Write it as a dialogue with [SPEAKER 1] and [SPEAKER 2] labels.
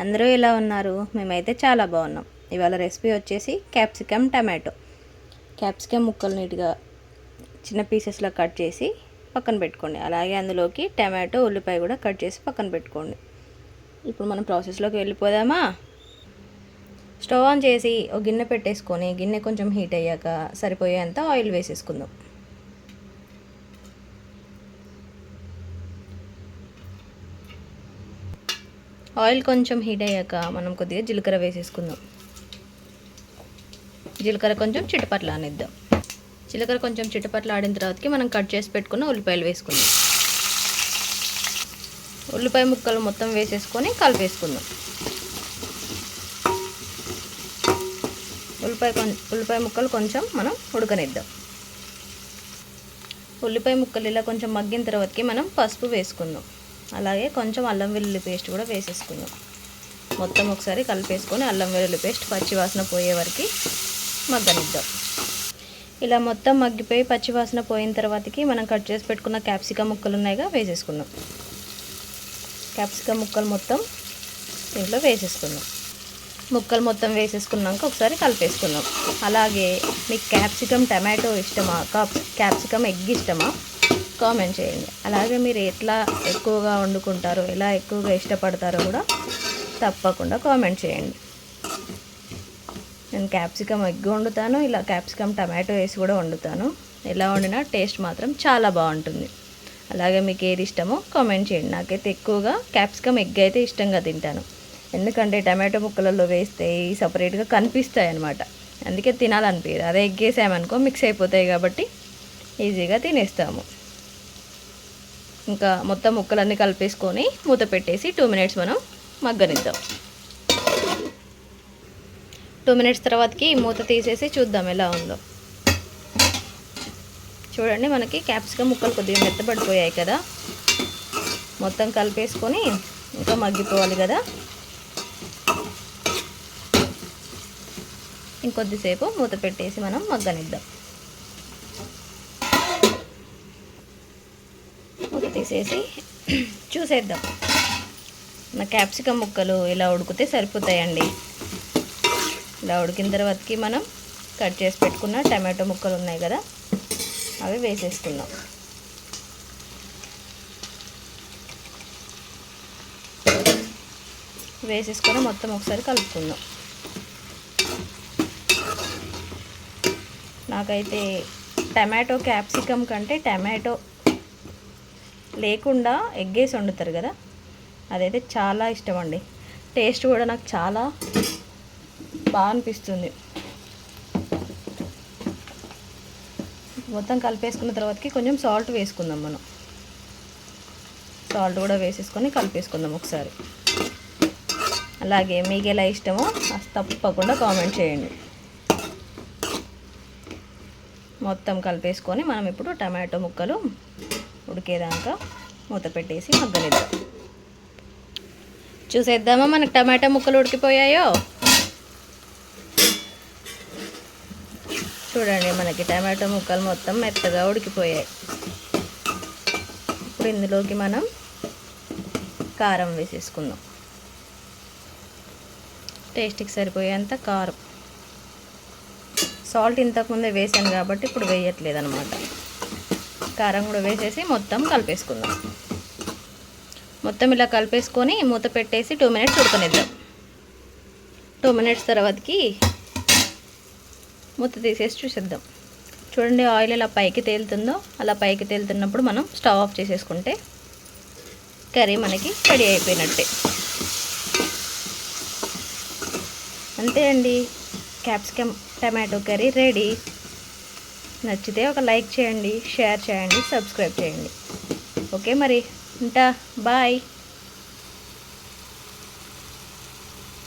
[SPEAKER 1] అందరూ ఎలా ఉన్నారు? మేమైతే చాలా బాగున్నాం. ఇవాళ రెసిపీ వచ్చేసి క్యాప్సికమ్ టమాటో. క్యాప్సికమ్ ముక్కలు నీట్గా చిన్న పీసెస్లో కట్ చేసి పక్కన పెట్టుకోండి. అలాగే అందులోకి టమాటో ఉల్లిపాయ కూడా కట్ చేసి పక్కన పెట్టుకోండి. ఇప్పుడు మనం ప్రాసెస్లోకి వెళ్ళిపోదామా? స్టవ్ ఆన్ చేసి ఒక గిన్నె పెట్టేసుకొని గిన్నె కొంచెం హీట్ అయ్యాక సరిపోయేంత ఆయిల్ వేసేసుకుందాం. ఆయిల్ కొంచెం హీట్ అయ్యాక మనం కొద్దిగా జీలకర్ర వేసేసుకుందాం. జీలకర్ర కొంచెం చిటపట్ల అనేద్దాం జీలకర్ర కొంచెం చిటపట్ల ఆడిన తర్వాతకి మనం కట్ చేసి పెట్టుకున్న ఉల్లిపాయలు వేసుకుందాం. ఉల్లిపాయ ముక్కలు మొత్తం వేసేసుకొని కలిపేసుకుందాం. ఉల్లిపాయ ఉల్లిపాయ ముక్కలు కొంచెం మనం ఉడకనిద్దాం. ఉల్లిపాయ ముక్కలు ఇలా కొంచెం మగ్గిన తర్వాతకి మనం పసుపు వేసుకుందాం. అలాగే కొంచెం అల్లం వెల్లుల్లి పేస్ట్ కూడా వేసేసుకుందాం. మొత్తం ఒకసారి కలిపేసుకొని అల్లం వెల్లుల్లి పేస్ట్ పచ్చివాసన పోయే వరకు మగ్గనిద్దాం. ఇలా మొత్తం మగ్గిపోయి పచ్చివాసన పోయిన తర్వాతకి మనం కట్ చేసి పెట్టుకున్న క్యాప్సికమ్ ముక్కలు ఉన్నాయిగా వేసేసుకుందాం. క్యాప్సికమ్ ముక్కలు మొత్తం దీంట్లో వేసేసుకుందాం. ముక్కలు మొత్తం వేసేసుకున్నాక ఒకసారి కలిపేసుకుందాం. అలాగే మీకు క్యాప్సికమ్ టమాటో ఇష్టమా? క్యాప్సికమ్ ఎగ్ ఇష్టమా? కామెంట్ చేయండి. అలాగే మీరు ఎట్లా ఎక్కువగా వండుకుంటారో ఎలా ఎక్కువగా ఇష్టపడతారో కూడా తప్పకుండా కామెంట్ చేయండి. నేను క్యాప్సికమ్ ఎగ్ వండుతాను ఇలా క్యాప్సికమ్ టమాటో వేసి కూడా వండుతాను. ఎలా వండినా టేస్ట్ మాత్రం చాలా బాగుంటుంది. అలాగే మీకు ఏది ఇష్టమో కామెంట్ చేయండి. నాకైతే ఎక్కువగా క్యాప్సికమ్ ఎగ్ అయితే ఇష్టంగా తింటాను. ఎందుకంటే టమాటో ముక్కలలో వేస్తే సపరేట్గా కనిపిస్తాయి అనమాట అందుకే తినాలనిపించదు అదే ఎగ్ వేసామనుకో మిక్స్ అయిపోతాయి కాబట్టి ఈజీగా తినేస్తాము. ఇంకా మొత్తం ముక్కలన్నీ కలిపేసుకొని మూత పెట్టేసి టూ మినిట్స్ మనం మగ్గనిద్దాం. టూ మినిట్స్ తర్వాతకి మూత తీసేసి చూద్దాం ఎలా ఉందో. చూడండి మనకి క్యాప్సికమ్ ముక్కలు కొద్దిగా మెత్తబడిపోయాయి కదా. మొత్తం కలిపేసుకొని ఇంకా మగ్గిపోవాలి కదా. ఇంకొద్దిసేపు మూత పెట్టేసి మనం మగ్గనిద్దాం. తీసేసి చూసేద్దాం. నా క్యాప్సికమ్ ముక్కలు ఇలా ఉడికితే సరిపోతాయండి. ఇలా ఉడికిన తర్వాతకి మనం కట్ చేసి పెట్టుకున్న టమాటో ముక్కలు ఉన్నాయి కదా అవి వేసేసుకుందాం. వేసేసుకొని మొత్తం ఒకసారి కలుపుకుందాం. నాకైతే టమాటో క్యాప్సికమ్ కంటే టమాటో లేకుండా ఎగ్గేసి వండుతారు కదా? అదైతే చాలా ఇష్టం అండి టేస్ట్ కూడా నాకు చాలా బాగా అనిపిస్తుంది. మొత్తం కలిపేసుకున్న తర్వాతకి కొంచెం సాల్ట్ వేసుకుందాం మనం. సాల్ట్ కూడా వేసేసుకొని కలిపేసుకుందాం ఒకసారి. అలాగే మీకు ఎలా ఇష్టమో తప్పకుండా కామెంట్ చేయండి. మొత్తం కలిపేసుకొని మనం ఇప్పుడు టమాటో ముక్కలు ఉడికేదాకా మూత పెట్టేసి మగ్గనిద్దాం. చూసేద్దామా మనకు టమాటా ముక్కలు ఉడికిపోయాయో? చూడండి మనకి టమాటో ముక్కలు మొత్తం మెత్తగా ఉడికిపోయాయి. ఇప్పుడు ఇందులోకి మనం కారం వేసేసుకుందాం. టేస్ట్కి సరిపోయేంత కారం. సాల్ట్ ఇంతకుముందే వేసాను కాబట్టి ఇప్పుడు వేయట్లేదు అనమాట కారం కూడా వేసేసి మొత్తం కలిపేసుకుందాం. మొత్తం ఇలా కలిపేసుకొని మూత పెట్టేసి టూ మినిట్స్ ఉడకనిద్దాం. టూ మినిట్స్ తర్వాతకి మూత తీసేసి చూసేద్దాం. చూడండి ఆయిల్ ఇలా పైకి తేలుతుందో అలా పైకి తేలుతున్నప్పుడు మనం స్టవ్ ఆఫ్ చేసేసుకుంటే కర్రీ మనకి రెడీ అయిపోయినట్టే. అంతే అండి. Capsicum tomato curry ready. నచ్చితే ఒక లైక్ చేయండి షేర్ చేయండి సబ్స్క్రైబ్ చేయండి. ఓకే మరి ఉంటా బాయ్.